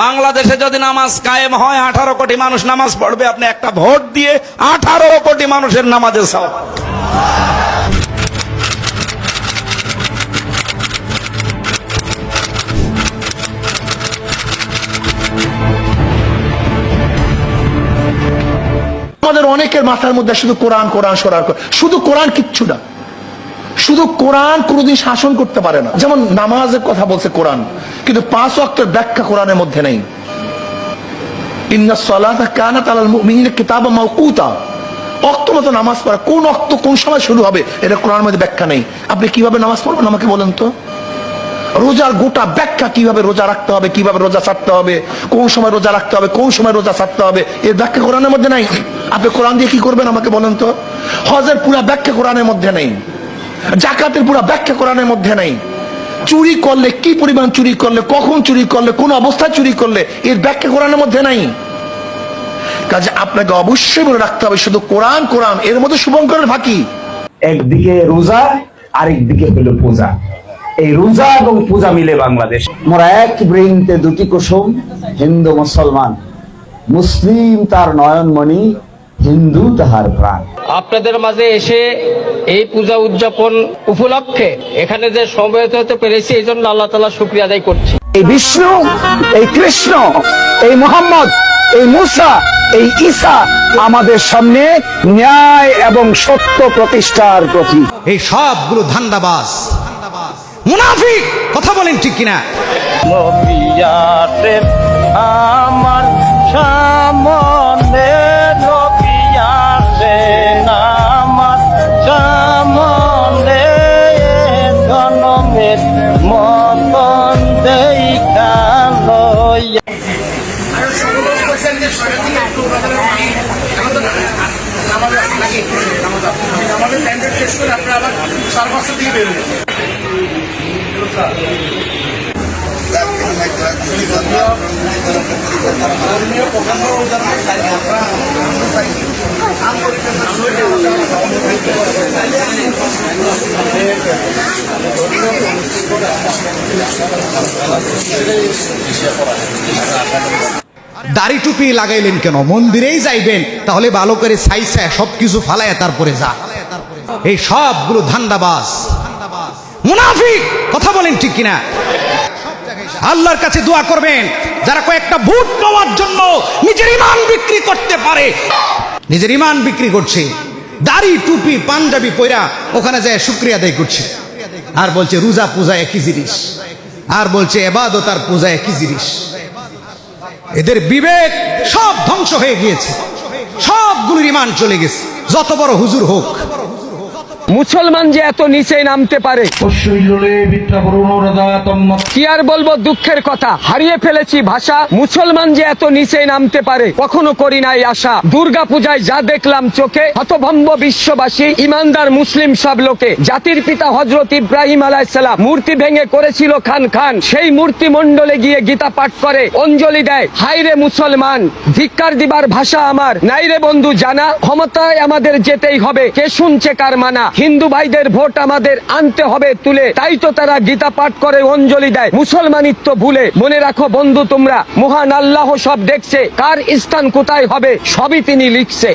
বাংলাদেশে যদি নামাজ কায়েম হয়, আঠারো কোটি মানুষ নামাজ পড়বে, আপনি একটা ভোট দিয়ে আঠারো কোটি মানুষের নামাজে সব অনেকের মাথার মধ্যে শুধু কোরআন কোরআন, সরার শুধু কোরআন কিচ্ছু না। শুধু কোরআন কোনোদিন শাসন করতে পারে না। যেমন নামাজের কথা বলছে কোরআন, কিন্তু পাঁচ অক্টের ব্যাখ্যা কোরআনের মধ্যে নেই। মধ্যে কীভাবে নামাজ পড়বেন আমাকে বলেন তো? রোজার গোটা ব্যাখ্যা কীভাবে রোজা রাখতে হবে, কীভাবে রোজা ছাড়তে হবে, কোন সময় রোজা রাখতে হবে, কোন সময় রোজা হবে, এর ব্যাখ্যা কোরআনের মধ্যে নাই। আপনি কোরআন দিয়ে কি করবেন আমাকে বলেন তো? হজের পুরা ব্যাখ্যা কোরআনের মধ্যে নেই। জাকাতের পুরা ব্যাখ্যা কোরআনের মধ্যে নেই। চুরি করলে কি পরিমাণ চুরি করলে কখন চুরি করলে কোন অবস্থায় চুরি করলে এর ব্যাখ্যা কোরআনের মধ্যে নাই। কাজে আপনাকে অবশ্যই মনে রাখতে হবে শুধু কোরআন কোরআন এর মধ্যে শুভঙ্করের ফাঁকি। একদিকে রোজা আরেকদিকে হলো পূজা। এই রোজা এবং পূজা মিলে বাংলাদেশ। মোরা এক বৃন্তে দুটি কুসুম হিন্দু মুসলমান। মুসলিম তার নয়নমণি হিন্দু তাহার প্রাণ। আপনাদের মাঝে এসে এই পূজা উদযাপন উপলক্ষে এখানে যে সমবেত হতে পেরেছি এই জন্য আল্লাহ তালা শুক্রিয়া আদায় করছি। এই বিষ্ণু এই কৃষ্ণ এই মোহাম্মদ এই মুসা এই ঈসা আমাদের সামনে ন্যায় এবং সত্য প্রতিষ্ঠার প্রতীক। এই সবগুলো ধান্দাবাজ। মুনাফিক কথা বলেন ঠিক কিনা? আমার সামনে। দাড়ি টুপি লাগাইলেন কেন? মন্দিরেই যাইবেন তাহলে ভালো করে সাইসা সবকিছু ফালায় তারপরে যা। এই সবগুলো ধান্দাবাজ। মুনাফিক, কথা বলেন ঠিক কিনা? আল্লাহর কাছে দোয়া করবেন, যারা কয়েকটা ভোট পাওয়ার জন্য নিজের ইমান বিক্রি করতে পারে। নিজের ইমান বিক্রি করছে। দাড়ি, টুপি, পাঞ্জাবি পয়রা ওখানে যায় শুক্রিয়া আদায় করছে। আর বলছে, রোজা, পূজা একই জিনিস। আর বলছে, এবাদত আর পূজা একই জিনিস। এদের বিবেক সব ধ্বংস হয়ে গিয়েছে। সবগুলোর ইমান চলে গেছে। যত বড় হুজুর হোক মুসলমান যে এত নিচে নামতে পারে, কি আর বলব দুঃখের কথা। হারিয়ে ফেলেছি ভাষা, মুসলমান যে এত নিচে নামতে পারে, কখনো করি নাই আশা। দুর্গা পূজায় যা দেখলাম চোখে, হতভম্ব বিশ্ববাসী, ইমানদার মুসলিম সব লোকে, জাতির পিতা হজরত ইব্রাহিম আলাইসালাম মূর্তি ভেঙে করেছিল খান খান। সেই মূর্তি মণ্ডলে গিয়ে গীতা পাঠ করে, অঞ্জলি দেয়। হাইরে মুসলমান, ধিক্কার দিবার ভাষা আমার। নাইরে বন্ধু, জানা, ক্ষমতায় আমাদের যেতেই হবে। কে শুনছে কার মানা? হিন্দু ভাইদের ভোট আমাদের আনতে হবে তুলে। তাই তো তারা গীতা পাঠ করে অঞ্জলি দেয়। মুসলমানিত্ব ভুলে। মনে রাখো বন্ধু তোমরা, মহান আল্লাহ সব দেখছে। কার স্থান কোথায় হবে, সবই তিনি লিখছে।